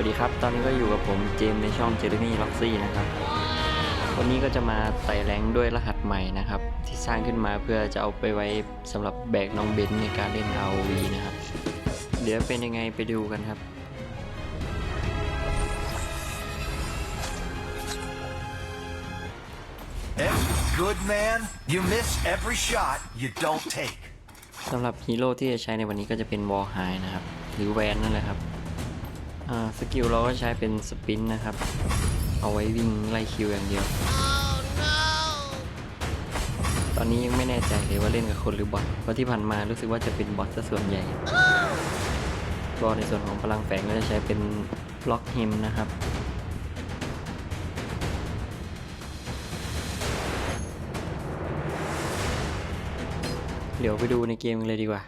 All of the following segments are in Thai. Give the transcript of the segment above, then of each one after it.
วัสดีครับ ตอนนี้ก็อยู่กับผมเจมส์ในช่อง Jeremy Roxy นะครับ วันนี้ก็จะมาไต่แรงค์ด้วยรหัสใหม่นะครับ ที่สร้างขึ้นมาเพื่อจะเอาไปไว้สำหรับแบกน้องเบนซ์ในการเล่น ROV นะครับ เดี๋ยวเป็นยังไงไปดูกันครับ Every good man, you miss every shot you don't take. สำหรับฮีโร่ที่จะใช้ในวันนี้ก็จะเป็นวอลไฮนะครับ หรือแวนนั่นแหละครับอ่า สกิลเราก็ใช้เป็นสปินนะครับ เอาไว้วิ่งไล่คิวอย่างเดียว ตอนนี้ยังไม่แน่ใจเลยว่าเล่นกับคนหรือบอท เพราะที่ผ่านมารู้สึกว่าจะเป็นบอทซะส่วนใหญ่ ก็ในส่วนของพลังแฝงก็จะใช้เป็นบล็อกฮิมนะครับเดี๋ยวไปดูในเกมกันเลยดีกว่า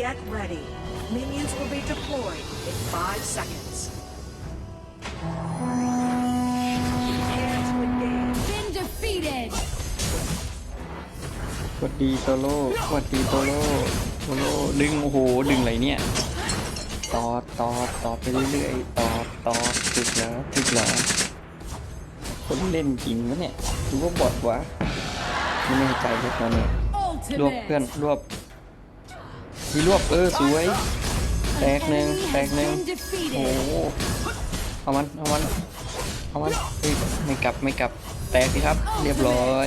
Get ready. Minions will be deployed in five seconds. Hands with game. been defeated. สวัสดีโตโร่สวัสดีโตโร่โตโร่ดึงโอ้โหดึงอะไรเนี่ยตอดตอดตอดไปเรื่อยๆตอดตอดถึกแล้วถึกแล้วคนเล่นจริงวะเนี่ยหรือว่าบอทวะไม่แน่ใจเลยตอนนี้รวบเพื่อน Ultimate. รวบทีรวบเออสวย แตกหนึ่ง Enemy แตก has หนึ่ง been โอ้โห defeated. เอามันเอามันเอามันเฮ้ยไม่กลับไม่กลับแตกสิครับ เรียบร้อย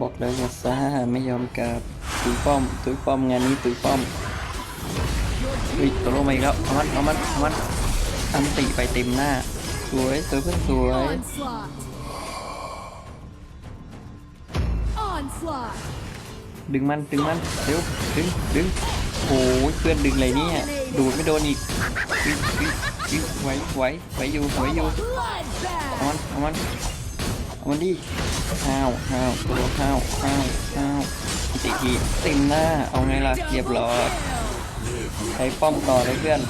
บอกเลยว่าซ่าไม่ยอมกลับตุยป้อมตุยป้อมงานนี้ตุยป้อมเฮ้ยตัวโลมาอีกแล้วเอามันเอามันเอามันอันติไปเต็มหน้า สวยสวยเพื่อนสวย Onslaught. Onslaught. ดึงมันดึงมันเร็วดึงดึงโอ้ยเพื่อนดึงอะไรเนี่ย ดูดไม่โดนอีกอุ๊ยอุ๊ยอุ๊ยไหวไหวไหวอยู่ไหวอยู่เอามันเอามันเอามันดิห้าวห้าวตัวห้าวห้าวห้าวติทีเต็มหน้าเอาไงล่ะเรียบร้อยใช้ป้อมต่อเลยเพื่อน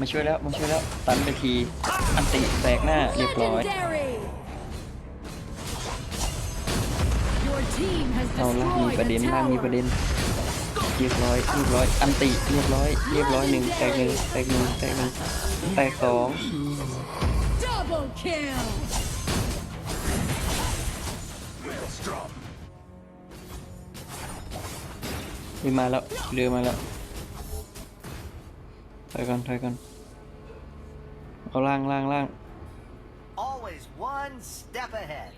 มาช่วยแล้วมาช่วยแล้วตันไปทีอันติแตกหน้าเรียบร้อย Legendary. Your team has เอาล่างมี destroyed ประ a เด็นล่างมีประ tower. เด็นเรียบร้อยเรียบร้อยอันติเรียบร้อยเรียบร้อยหนึ่งแตกหนึ่งแตกหนึ่งแตกหนึ่งแตกสอง Double kill. มีมาแล้วเรือมาแล้วถ อยก่อนถอยก่อนเอาล่างล่างล่าง Always one step ahead.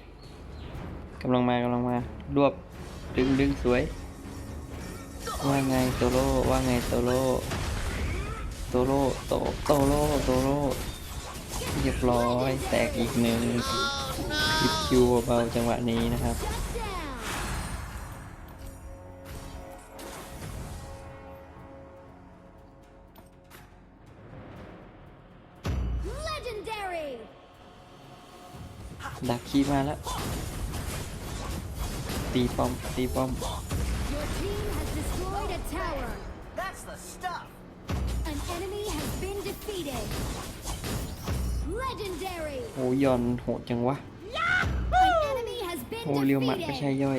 กำลังมากำลังมารวบดึงดึงสวย ว่าไงโตโร่ว่าไงโตโร่โตโร่โตโตโร่โตโร่เรียบร้อยแตกอีกหนึ่งหยิบคิวเบาๆจังหวะนี้นะครับ ดักคีมาแล้ว ตีป้อม ตีป้อม Your team has destroyed a tower. That's the stuff. An enemy has been defeated. Legendary. โอ้ยอนโหดจังวะ An enemy has been โอ้เรียวหมัดไม่ใช่ defeated. ย่อย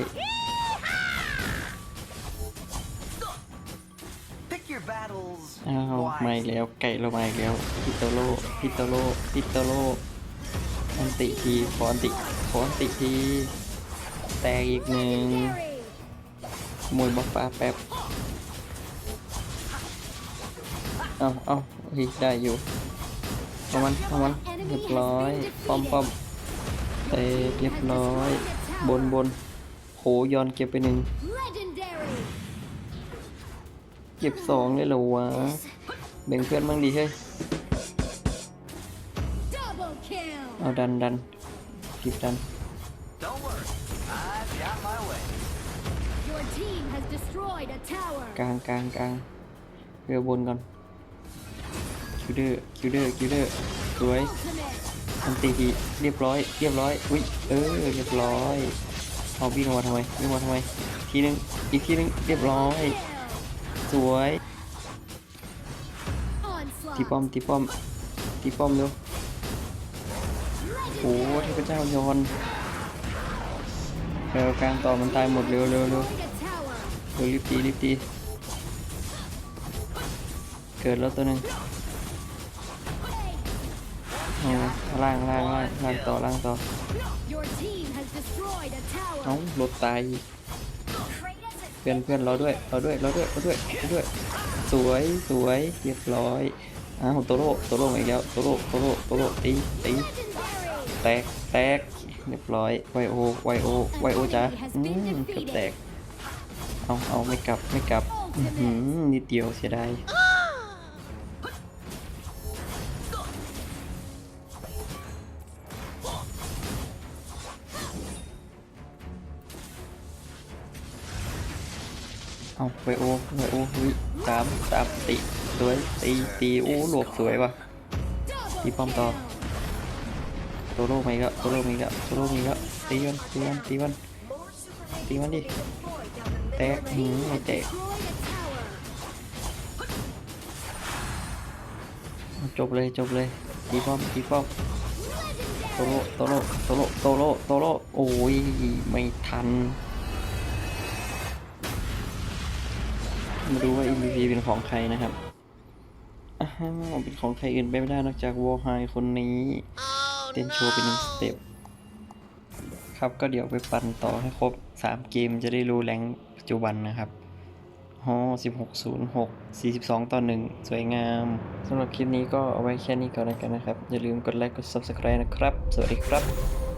Pick your battles อ้าวมาอีก wisely. แล้ว ไก่เรามาอีกแล้ว พิโตโลพิโตโลพิโตโล อันติทีขออันติขออันติที แตกอีกหนึ่ง Legendary. ขโมยบัฟฟ้าแป๊บเอาเอาเฮ้ยได้อยู่เอามันเอามันเรียบร้อยป้อมป้อมเตะเรียบร้อย บนบนโหย้อนเก็บไปหนึ่งเก็บสองเลยเหรอวะแบ่งเพื่อนบ้างดีเฮ้ย เอาดันดันคลิปดัน Don't worry, I've got my way. Your team has destroyed a tower. กลางกลางกลางเรือบนก่อนคิวเดอร์คิวเดอร์คิวเดอร์สวย Ultimate. อันตีทีเรียบร้อยเรียบร้อยอุ้ยเออเรียบร้อยเอาวิ่งออกมาทำไมวิ่งออกมาทำไมทีนึงอีกทีนึงเรียบร้อย Kill. สวย Onslaught. ตีป้อมตีป้อมตีป้อมเร็ว โอ้เทพเจ้ายอนเร็วกลางต่อมันตายหมดเร็วเร็วเร็วเร็วรีบตีรีบตีเกิดแล้วตัวหนึ่งล่างล่างล่างล่างต่อล่างต่อเอ้า tower. รถตายเพื่อนเพื่อนเราด้วยเราด้วยเราด้วยเราด้วยเราด้วย สวยสวยเรียบร้อยอ้าวโตโร่โตโร่มาอีกแล้วโตโร่โตโร่โตโร่ตีตี แตกแตกเรียบร้อยไวโอไวโอไวโอจ้าอืมเกือบแตกเอาเอาไม่กลับไม่กลับอื้อหือนิดเดียวเสียดายเอาไวโอไวโอเฮ้ยสามสามตีสวยตีตีโอ้หลวกสวยว่ะ Double Đi bom to. kill. โตโรมาอีกแล้วโตโรมาอีกแล้วโตโรมาอีกแล้วตีมันตีมันตีมันตีมันดิแตกหืมไม่แตกจบเลยจบเลยตีป้อมตีป้อมโตโรโตโรโตโรโตโรโตโร่โอ้ยไม่ทันมาดูว่า MVP เป็นของใครนะครับอ้าวเป็นของใครอื่นไปไม่ได้นอกจากวอร์ไฮคนนี้ เต้นโชว์เป็นหนึ่งสเต็ปครับก็เดี๋ยวไปปั่นต่อให้ครบ 3 เกมจะได้รู้แรงค์ปัจจุบันนะครับฮอ1606 42 ต่อ 1 สวยงามสำหรับคลิปนี้ก็เอาไว้แค่นี้ก่อนแล้วกันนะครับ อย่าลืมกดไลค์กด Subscribe นะครับ สวัสดีครับ